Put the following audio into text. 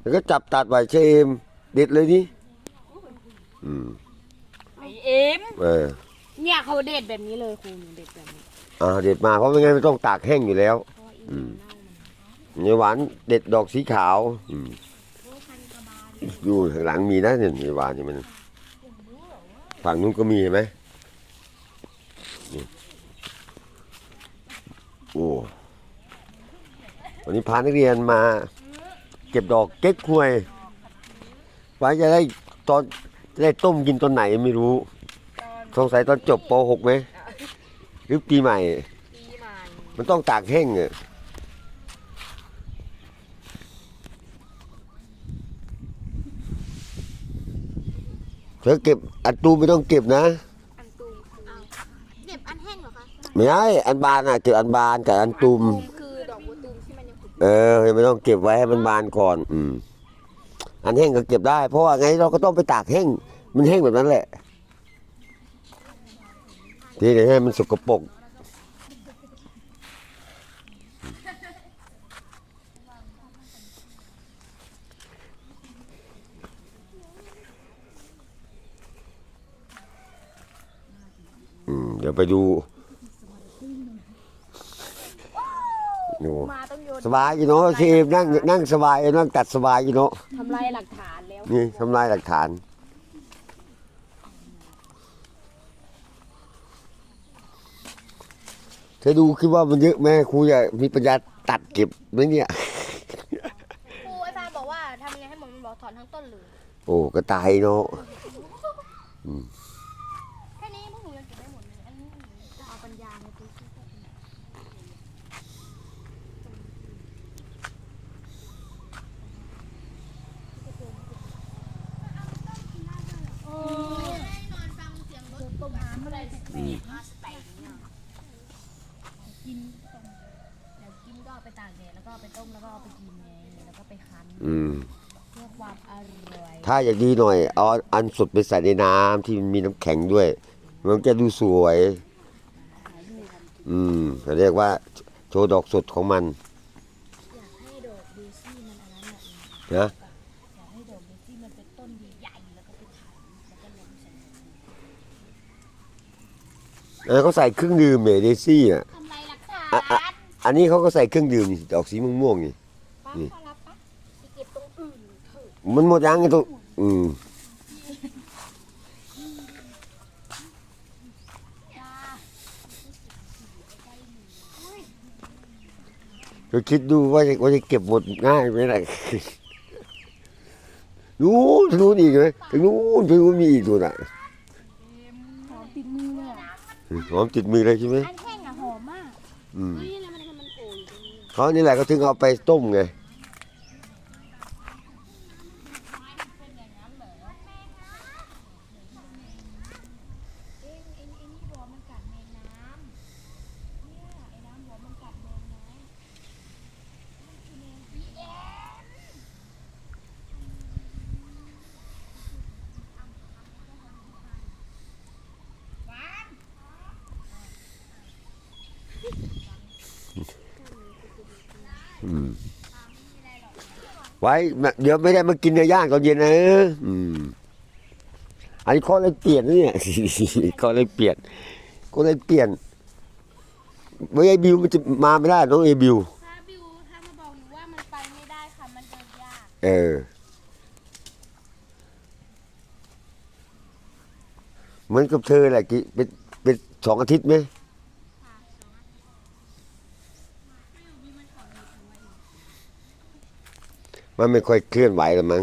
แล้วก็จับตัดไว้เชมเด็ดเลยนี่อืมไอเอ็มเออเนี่ยเขาเด็ดแบบนี้เลยครูหนูเด็ดแบบนี้อ่าเด็ดมาเพราะไม่งั้นมันต้องตากแห้งอยู่แล้ว เพราะว่าอีอืม เน่ามันในหวานเด็ดดอกสีขาวอืมอยู่ข้างหลังมีนะเนี่ยในหวานนี่มันฝั่งนู้นก็มีเห็นไหมนี่โอ้วันนี้พานักเรียนมา เก็บดอกเก๊กฮวยไว้จะได้ตอนจะได้ต้มกินตอนไหนไม่รู้ สงสัยตอนจบป .6 ไหมหรือปีใหม่ ปีใหม่ มันต้องตากแห้งอะเธอเก็บอันตูมไม่ต้องเก็บนะ อันตูมคือเก็บอันแห้งเหรอคะ ไม่ใช่อันบานอะเก็บอันบานกับอันตูม ที่มันยังขุดเออไม่ต้องเก็บไว้ให้มันบานก่อน อืม อันแห้งก็เก็บได้ เพราะว่าไงเราก็ต้องไปตากแห้ง มันแห้งแบบนั้นแหละ ทีนี้ให้มันสกปรกเดี๋ยวไปดูดูมาต้องโยน สบายอยู่เนาะเชฟนั่งนั่งสบายนั่งตัดสบายอยู่เนาะทำลายหลักฐานแล้วนี่ทำลายหลักฐานเธอดูคิดว่ามันเยอะไหมครูจะมีปัญญาตัดเก็บไหมเนี่ยครูไอ้ฟ้าบอกว่าทำยังไงให้หมดมันบอกถอนทั้งต้นเลยโอ้ก็ตายเนาะ แค่นี้พวกหนูยังเก็บไม่หมดเลย อันนี้หนูจะเอาปัญญามาดูซิว่า กินเดี๋ยวกินก็เอาไปตากแดดแล้วก็เอาไปต้มแล้วก็เอาไปกินไงแล้วก็ไปคั้นอืม เพื่อความอร่อยถ้าอยากดีหน่อย เอาอันสดไปใส่ในน้ำที่มันมีน้ำแข็งด้วย มันจะดูสวย อืมเขาเรียกว่าโชว์ดอกสดของมันอยากให้ดอกเดซี่มันอันนั้นแบบนี้นะอยากให้ดอกเดซี่มันเป็นต้นใหญ่ๆแล้วก็ไปถ่ายแล้วก็ลงใส่ เออเขาใส่เครื่องดื่มเนี่ยเดซี่อะทำไรหลักฐานอะอะอันนี้เขาก็ใส่เครื่องดื่มนี่ดอกสีม่วงๆนี่ ป้านี่ขอรับปะไปเก็บตรงอื่นเถอะมันหมดยังไงตัวอืมเราคิดดูว่าจะว่าจะเก็บหมดง่ายไหมล่ะ นู้นทางนู้นอีกไหมทางนู้นทางนู้นมีอีกตัวน่ะหอมติดมือเลยอะ หอมติดมือเลยใช่ไหมอันแห้งอะหอมมากอืมเฮ้ยแล้วมันทำไมมันโผล่อยู่ตรงนี้ เขานี่แหละก็ถึงเอาไปต้มไง เอ็งเอ็งเอ็งนี่บอกมันกัดแมงน้ำเนี่ยไอ้น้ำบอกมันกัดแมงน้ำมันคือแมงพีเอ็ม อืม ไว้เดี๋ยวไม่ได้มากินเนื้อย่างตอนเย็นนะอืมอันนี้ข้อเลยเปลี่ยนนะเนี่ยข้อเลยเปลี่ยนก็เลยเปลี่ยนไม่ไอบิวมันจะมาไม่ได้น้องเอบิวถ้าบิวถ้ามาบอกหนูว่ามันไปไม่ได้ค่ะมันเดินยากเออเหมือนกับเธอแหละกี่เป็นเป็นสองอาทิตย์ไหม มันไม่ค่อยเคลื่อนไหวหรอมั้ง